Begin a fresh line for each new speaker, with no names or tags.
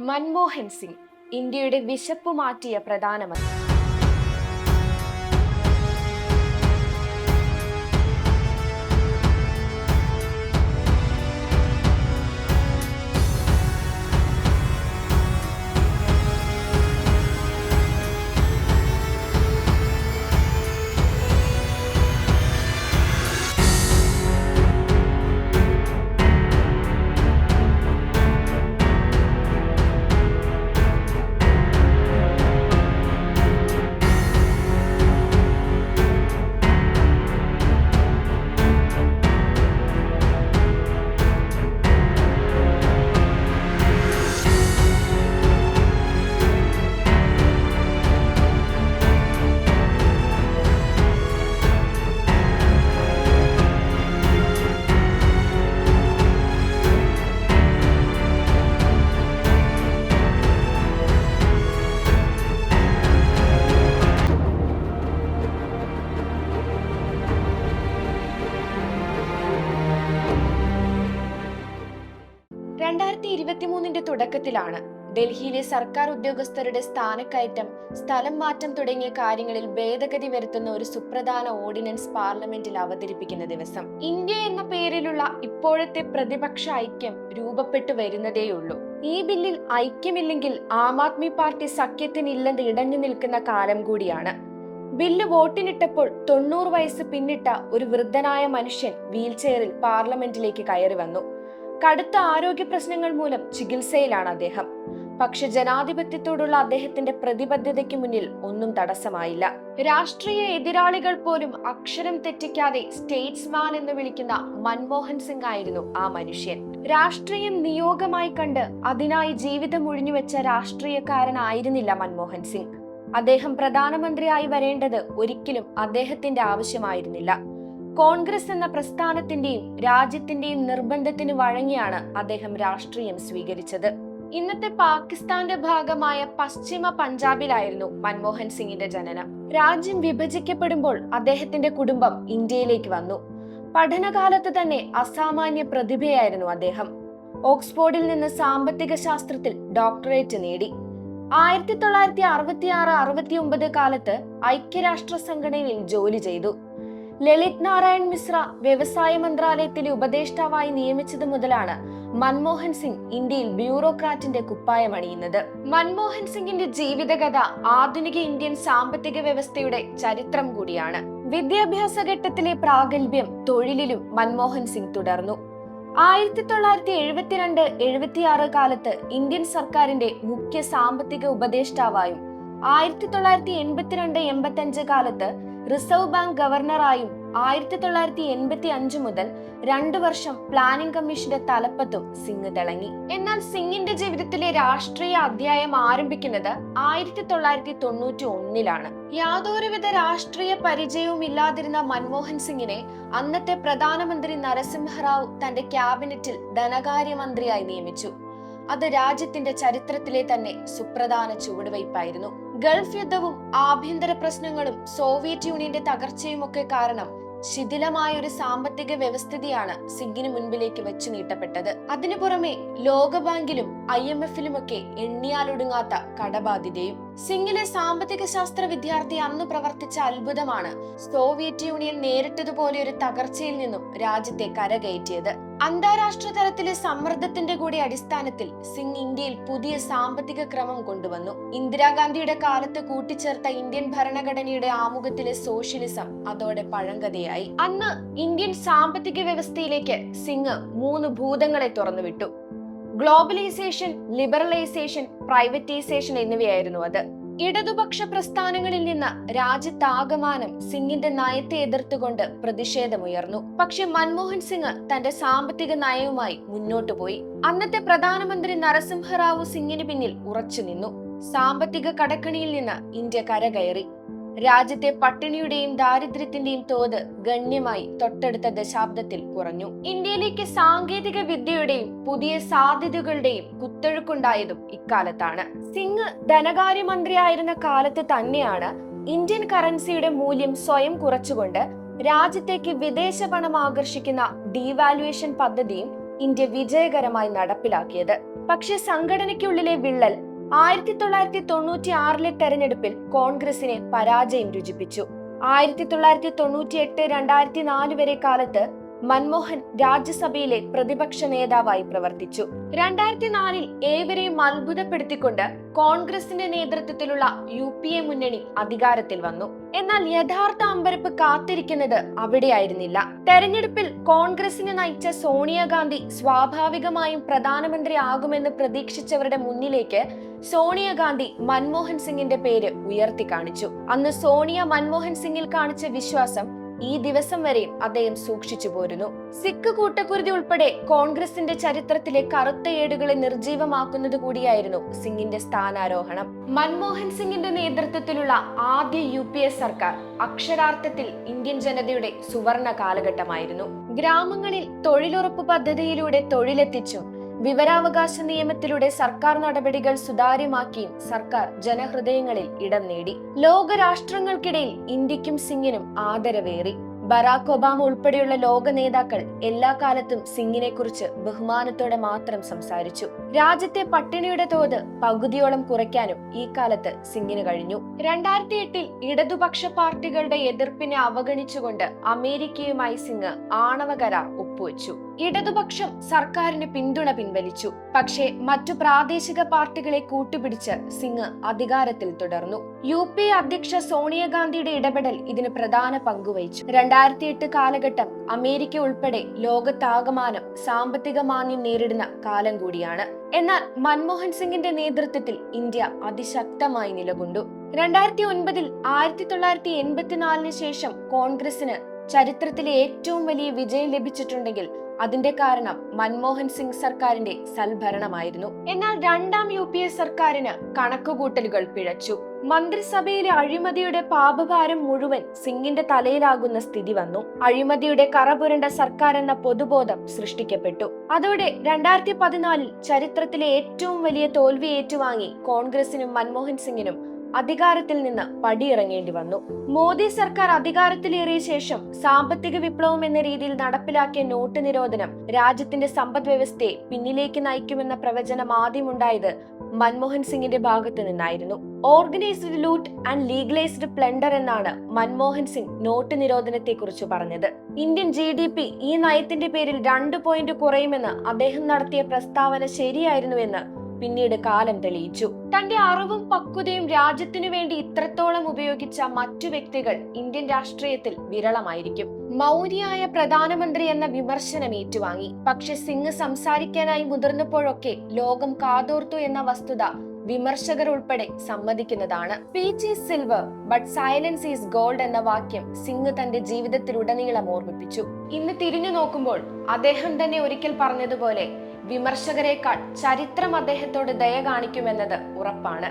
മൻമോഹൻ സിംഗ് ഇന്ത്യയുടെ വിശപ്പ് മാറ്റിയ പ്രധാനമന്ത്രി. ഇരുപത്തിമൂന്നിന്റെ തുടക്കത്തിലാണ്. ഡൽഹിയിലെ സർക്കാർ ഉദ്യോഗസ്ഥരുടെ സ്ഥാനക്കയറ്റം സ്ഥലം മാറ്റം തുടങ്ങിയ കാര്യങ്ങളിൽ ഭേദഗതി വരുത്തുന്ന ഒരു സുപ്രധാന ഓർഡിനൻസ് പാർലമെന്റിൽ അവതരിപ്പിക്കുന്ന ദിവസം. ഇന്ത്യ എന്ന പേരിലുള്ള ഇപ്പോഴത്തെ പ്രതിപക്ഷ ഐക്യം രൂപപ്പെട്ടു വരുന്നതേയുള്ളൂ. ഈ ബില്ലിൽ ഐക്യമില്ലെങ്കിൽ ആം ആദ്മി പാർട്ടി സഖ്യത്തിനില്ലെന്ന് ഇടഞ്ഞു നിൽക്കുന്ന കാലം കൂടിയാണ്. ബില്ല് വോട്ടിനിട്ടപ്പോൾ തൊണ്ണൂറ് വയസ്സ് പിന്നിട്ട ഒരു വൃദ്ധനായ മനുഷ്യൻ വീൽചെയറിൽ പാർലമെന്റിലേക്ക് കയറി വന്നു. കടുത്ത ആരോഗ്യ പ്രശ്നങ്ങൾ മൂലം ചികിത്സയിലാണ് അദ്ദേഹം. പക്ഷെ ജനാധിപത്യത്തോടുള്ള അദ്ദേഹത്തിന്റെ പ്രതിബദ്ധതയ്ക്ക് മുന്നിൽ ഒന്നും തടസ്സമായില്ല. രാഷ്ട്രീയ എതിരാളികൾ പോലും അക്ഷരം തെറ്റിക്കാതെ സ്റ്റേറ്റ്സ്മാൻ എന്ന് വിളിക്കുന്ന മൻമോഹൻ സിംഗ് ആയിരുന്നു ആ മനുഷ്യൻ. രാഷ്ട്രീയം നിയോഗമായി കണ്ട് അതിനായി ജീവിതം ഒഴിഞ്ഞുവെച്ച രാഷ്ട്രീയക്കാരനായിരുന്നില്ല മൻമോഹൻ സിംഗ്. അദ്ദേഹം പ്രധാനമന്ത്രിയായി വരേണ്ടത് ഒരിക്കലും അദ്ദേഹത്തിന്റെ ആവശ്യമായിരുന്നില്ല. കോൺഗ്രസ് എന്ന പ്രസ്ഥാനത്തിന്റെയും രാജ്യത്തിന്റെയും നിർബന്ധത്തിന് വഴങ്ങിയാണ് അദ്ദേഹം രാഷ്ട്രീയം സ്വീകരിച്ചത്. ഇന്നത്തെ പാകിസ്ഥാന്റെ ഭാഗമായ പശ്ചിമ പഞ്ചാബിലായിരുന്നു മൻമോഹൻ സിംഗിന്റെ ജനനം. രാജ്യം വിഭജിക്കപ്പെടുമ്പോൾ അദ്ദേഹത്തിന്റെ കുടുംബം ഇന്ത്യയിലേക്ക് വന്നു. പഠനകാലത്ത് തന്നെ അസാമാന്യ പ്രതിഭയായിരുന്നു അദ്ദേഹം. ഓക്സ്ഫോർഡിൽ നിന്ന് സാമ്പത്തിക ശാസ്ത്രത്തിൽ ഡോക്ടറേറ്റ് നേടി. ആയിരത്തി തൊള്ളായിരത്തി അറുപത്തി ആറ് അറുപത്തി ഒമ്പത് കാലത്ത് ഐക്യരാഷ്ട്ര സംഘടനയിൽ ജോലി ചെയ്തു. ലളിത് നാരായൺ മിശ്ര വ്യവസായ മന്ത്രാലയത്തിലെ ഉപദേഷ്ടാവായി നിയമിച്ചത് മുതലാണ് മൻമോഹൻ സിംഗ് ഇന്ത്യയിൽ ബ്യൂറോക്രാറ്റിന്റെ കുപ്പായം അണിയുന്നത്. മൻമോഹൻ സിംഗിന്റെ ജീവിതകഥ ആധുനിക ഇന്ത്യൻ സാമ്പത്തിക വ്യവസ്ഥയുടെ ചരിത്രം കൂടിയാണ്. വിദ്യാഭ്യാസ ഘട്ടത്തിലെ പ്രാഗൽഭ്യം തൊഴിലിലും മൻമോഹൻ സിംഗ് തുടർന്നു. ആയിരത്തി തൊള്ളായിരത്തി എഴുപത്തിരണ്ട് എഴുപത്തിയാറ് കാലത്ത് ഇന്ത്യൻ സർക്കാരിന്റെ മുഖ്യ സാമ്പത്തിക ഉപദേഷ്ടാവായും ആയിരത്തി തൊള്ളായിരത്തി എൺപത്തിരണ്ട് എൺപത്തി അഞ്ച് കാലത്ത് റിസർവ് ബാങ്ക് ഗവർണറായും ആയിരത്തി തൊള്ളായിരത്തി എൺപത്തി അഞ്ച് മുതൽ രണ്ടു വർഷം പ്ലാനിംഗ് കമ്മീഷന്റെ തലപ്പത്തും സിംഗ് തിളങ്ങി. എന്നാൽ സിംഗിന്റെ ജീവിതത്തിലെ രാഷ്ട്രീയ അധ്യായം ആരംഭിക്കുന്നത് ആയിരത്തി തൊള്ളായിരത്തി തൊണ്ണൂറ്റി ഒന്നിലാണ് യാതൊരുവിധ രാഷ്ട്രീയ പരിചയവും ഇല്ലാതിരുന്ന മൻമോഹൻ സിംഗിനെ അന്നത്തെ പ്രധാനമന്ത്രി നരസിംഹറാവു തന്റെ ക്യാബിനറ്റിൽ ധനകാര്യമന്ത്രിയായി നിയമിച്ചു. അത് രാജ്യത്തിന്റെ ചരിത്രത്തിലെ തന്നെ സുപ്രധാന ചുവടുവയ്പായിരുന്നു. ഗൾഫ് യുദ്ധവും ആഭ്യന്തര പ്രശ്നങ്ങളും സോവിയറ്റ് യൂണിയന്റെ തകർച്ചയുമൊക്കെ കാരണം ശിഥിലമായ ഒരു സാമ്പത്തിക വ്യവസ്ഥിതിയാണ് സിംഗിന് മുൻപിലേക്ക് വെച്ചു നീട്ടപ്പെട്ടത്. അതിനു പുറമെ ലോകബാങ്കിലും ഐ എം എഫിലുമൊക്കെ എണ്ണിയാലൊടുങ്ങാത്ത കടബാധ്യതയും. സിംഗിലെ സാമ്പത്തിക ശാസ്ത്ര വിദ്യാർത്ഥി അന്ന് പ്രവർത്തിച്ച അത്ഭുതമാണ് സോവിയറ്റ് യൂണിയൻ നേരിട്ടതുപോലെ ഒരു തകർച്ചയിൽ നിന്നും രാജ്യത്തെ കരകയറ്റിയത്. അന്താരാഷ്ട്ര തലത്തിലെ സമ്മർദ്ദത്തിന്റെ കൂടി അടിസ്ഥാനത്തിൽ സിംഗ് ഇന്ത്യയിൽ പുതിയ സാമ്പത്തിക ക്രമം കൊണ്ടുവന്നു. ഇന്ദിരാഗാന്ധിയുടെ കാലത്ത് കൂട്ടിച്ചേർത്ത ഇന്ത്യൻ ഭരണഘടനയുടെ ആമുഖത്തിലെ സോഷ്യലിസം അതോടെ പഴങ്കഥയായി. അന്ന് ഇന്ത്യൻ സാമ്പത്തിക വ്യവസ്ഥയിലേക്ക് സിംഗ് മൂന്ന് ഭൂതങ്ങളെ തുറന്നുവിട്ടു. ഗ്ലോബലൈസേഷൻ ലിബറലൈസേഷൻ പ്രൈവറ്റൈസേഷൻ എന്നിവയായിരുന്നു അത്. ഇടതുപക്ഷ പ്രസ്ഥാനങ്ങളിൽ നിന്ന് രാജ്യത്താകമാനം സിംഗിന്റെ നയത്തെ എതിർത്തുകൊണ്ട് പ്രതിഷേധമുയർന്നു. പക്ഷെ മൻമോഹൻ സിംഗ് തന്റെ സാമ്പത്തിക നയവുമായി മുന്നോട്ടു പോയി. അന്നത്തെ പ്രധാനമന്ത്രി നരസിംഹറാവു സിംഗിന് പിന്നിൽ ഉറച്ചു നിന്നു സാമ്പത്തിക കടക്കണിയിൽ നിന്ന് ഇന്ത്യ കരകയറി. രാജ്യത്തെ പട്ടിണിയുടെയും ദാരിദ്ര്യത്തിന്റെയും തോത് ഗണ്യമായി തൊട്ടടുത്ത ദശാബ്ദത്തിൽ കുറഞ്ഞു. ഇന്ത്യയിലേക്ക് സാങ്കേതിക വിദ്യയുടെയും പുതിയ സാധ്യതകളുടെയും കുത്തൊഴുക്കുണ്ടായതും ഇക്കാലത്താണ്. സിംഗ് ധനകാര്യമന്ത്രിയായിരുന്ന കാലത്ത് തന്നെയാണ് ഇന്ത്യൻ കറൻസിയുടെ മൂല്യം സ്വയം കുറച്ചുകൊണ്ട് രാജ്യത്തേക്ക് വിദേശ പണം ആകർഷിക്കുന്ന ഡീവാലുവേഷൻ പദ്ധതിയും ഇന്ത്യ വിജയകരമായി നടപ്പിലാക്കിയത്. പക്ഷേ സംഘടനയ്ക്കുള്ളിലെ വിള്ളൽ ആയിരത്തി തൊള്ളായിരത്തി തൊണ്ണൂറ്റി ആറിലെ തെരഞ്ഞെടുപ്പിൽ കോൺഗ്രസിനെ പരാജയം രുചിപ്പിച്ചു. ആയിരത്തി തൊള്ളായിരത്തി തൊണ്ണൂറ്റി എട്ട് രണ്ടായിരത്തി നാല് വരെ കാലത്ത് മൻമോഹൻ രാജ്യസഭയിലെ പ്രതിപക്ഷ നേതാവായി പ്രവർത്തിച്ചു. രണ്ടായിരത്തി നാലിൽ ഏവരെയും അത്ഭുതപ്പെടുത്തിക്കൊണ്ട് കോൺഗ്രസിന്റെ നേതൃത്വത്തിലുള്ള യു പി എ മുന്നണി അധികാരത്തിൽ വന്നു. എന്നാൽ യഥാർത്ഥ അമ്പരപ്പ് കാത്തിരിക്കുന്നത് അവിടെയായിരുന്നില്ല. തെരഞ്ഞെടുപ്പിൽ കോൺഗ്രസിനെ നയിച്ച സോണിയാഗാന്ധി സ്വാഭാവികമായും പ്രധാനമന്ത്രി ആകുമെന്ന് പ്രതീക്ഷിച്ചവരുടെ മുന്നിലേക്ക് സോണിയാഗാന്ധി മൻമോഹൻ സിംഗിന്റെ പേര് ഉയർത്തി കാണിച്ചു. അന്ന് സോണിയ മൻമോഹൻ സിംഗിൽ കാണിച്ച വിശ്വാസം ഈ ദിവസം വരെയും അദ്ദേഹം സൂക്ഷിച്ചു പോരുന്നു. സിഖ് കൂട്ടക്കുരുതി ഉൾപ്പെടെ കോൺഗ്രസിന്റെ ചരിത്രത്തിലെ കറുത്ത ഏടുകളെ നിർജീവമാക്കുന്നത് കൂടിയായിരുന്നു സിംഗിന്റെ സ്ഥാനാരോഹണം. മൻമോഹൻ സിംഗിന്റെ നേതൃത്വത്തിലുള്ള ആദ്യ യു പി സർക്കാർ അക്ഷരാർത്ഥത്തിൽ ഇന്ത്യൻ ജനതയുടെ സുവർണ കാലഘട്ടമായിരുന്നു. ഗ്രാമങ്ങളിൽ തൊഴിലുറപ്പ് പദ്ധതിയിലൂടെ തൊഴിലെത്തിച്ചും വിവരാവകാശ നിയമത്തിലൂടെ സർക്കാർ നടപടികൾ സുതാര്യമാക്കിയും സർക്കാർ ജനഹൃദയങ്ങളിൽ ഇടം നേടി. ലോകരാഷ്ട്രങ്ങൾക്കിടയിൽ ഇന്ത്യക്കും സിംഗിനും ആദരവേറി. ബറാക് ഒബാമ ഉൾപ്പെടെയുള്ള ലോക നേതാക്കൾ എല്ലാ കാലത്തും സിംഗിനെ കുറിച്ച് ബഹുമാനത്തോടെ മാത്രം സംസാരിച്ചു. രാജ്യത്തെ പട്ടിണിയുടെ തോത് പകുതിയോളം കുറയ്ക്കാനും ഈ കാലത്ത് സിംഗിന് കഴിഞ്ഞു. രണ്ടായിരത്തി എട്ടിൽ ഇടതുപക്ഷ പാർട്ടികളുടെ എതിർപ്പിനെ അവഗണിച്ചുകൊണ്ട് അമേരിക്കയുമായി സിംഗ് ആണവ കരാർ ഒപ്പുവെച്ചു. ഇടതുപക്ഷം സർക്കാരിന് പിന്തുണ പിൻവലിച്ചു. പക്ഷേ മറ്റു പ്രാദേശിക പാർട്ടികളെ കൂട്ടുപിടിച്ച് സിംഗ് അധികാരത്തിൽ തുടർന്നു. യു പി അധ്യക്ഷ സോണിയാഗാന്ധിയുടെ ഇടപെടൽ ഇതിന് പ്രധാന പങ്കുവഹിച്ചു. രണ്ടായിരത്തി എട്ട് കാലഘട്ടം അമേരിക്ക ഉൾപ്പെടെ ലോകത്താകമാനം സാമ്പത്തിക മാന്യം നേരിടുന്ന കാലം കൂടിയാണ്. എന്നാൽ മൻമോഹൻ സിംഗിന്റെ നേതൃത്വത്തിൽ ഇന്ത്യ അതിശക്തമായി നിലകൊണ്ടു. രണ്ടായിരത്തി ഒൻപതിൽ ആയിരത്തി തൊള്ളായിരത്തി എൺപത്തിനാലിന് ശേഷം കോൺഗ്രസിന് ചരിത്രത്തിലെ ഏറ്റവും വലിയ വിജയം ലഭിച്ചിട്ടുണ്ടെങ്കിൽ അതിന്റെ കാരണം മൻമോഹൻ സിംഗ് സർക്കാരിന്റെ സൽഭരണമായിരുന്നു. എന്നാൽ രണ്ടാം യു പി എ സർക്കാരിന് കണക്കുകൂട്ടലുകൾ പിഴച്ചു. മന്ത്രിസഭയിലെ അഴിമതിയുടെ പാപഭാരം മുഴുവൻ സിംഗിന്റെ തലയിലാകുന്ന സ്ഥിതി വന്നു. അഴിമതിയുടെ കറപുരണ്ട സർക്കാർ എന്ന പൊതുബോധം സൃഷ്ടിക്കപ്പെട്ടു. അതോടെ രണ്ടായിരത്തി പതിനാലിൽ ചരിത്രത്തിലെ ഏറ്റവും വലിയ തോൽവി ഏറ്റുവാങ്ങി കോൺഗ്രസിനും മൻമോഹൻ സിംഗിനും അധികാരത്തിൽ നിന്ന് പടിയിറങ്ങേണ്ടി വന്നു. മോദി സർക്കാർ അധികാരത്തിലേറിയ ശേഷം സാമ്പത്തിക വിപ്ലവം എന്ന രീതിയിൽ നടപ്പിലാക്കിയ നോട്ട് നിരോധനം രാജ്യത്തിന്റെ സമ്പദ് വ്യവസ്ഥയെ പിന്നിലേക്ക് നയിക്കുമെന്ന പ്രവചനം ആദ്യമുണ്ടായത് മൻമോഹൻ സിംഗിന്റെ ഭാഗത്തു നിന്നായിരുന്നു. Organised loot and legalised plunder എന്നാണ് മൻമോഹൻ സിംഗ് നോട്ട് നിരോധനത്തെ കുറിച്ച് പറഞ്ഞത്. ഇന്ത്യൻ ജി ഡി പി ഈ നയത്തിന്റെ പേരിൽ രണ്ട് പോയിന്റ് കുറയുമെന്ന് അദ്ദേഹം നടത്തിയ പ്രസ്താവന ശരിയായിരുന്നുവെന്ന് പിന്നീട് കാലം തെളിയിച്ചു. തന്റെ അറിവും പക്വതയും രാജ്യത്തിനു വേണ്ടി ഇത്രത്തോളം ഉപയോഗിച്ച മറ്റു വ്യക്തികൾ ഇന്ത്യൻ രാഷ്ട്രീയത്തിൽ വിരളമായിരിക്കും. മൗനിയായ പ്രധാനമന്ത്രി എന്ന വിമർശനം ഏറ്റുവാങ്ങി. പക്ഷെ സിംഗ് സംസാരിക്കാനായി മുതിർന്നപ്പോഴൊക്കെ ലോകം കാതോർത്തു എന്ന വസ്തുത വിമർശകർ ഉൾപ്പെടെ സമ്മതിക്കുന്നതാണ്. Speech is silver but silence is gold എന്ന വാക്യം സിംഗ് തന്റെ ജീവിതത്തിലുടനീളം ഓർമ്മിപ്പിച്ചു. ഇന്ന് തിരിഞ്ഞു നോക്കുമ്പോൾ അദ്ദേഹം തന്നെ ഒരിക്കൽ പറഞ്ഞതുപോലെ വിമർശകരെക്കാൾ ചരിത്രം അദ്ദേഹത്തോട് ദയ കാണിക്കുമെന്നത് ഉറപ്പാണ്.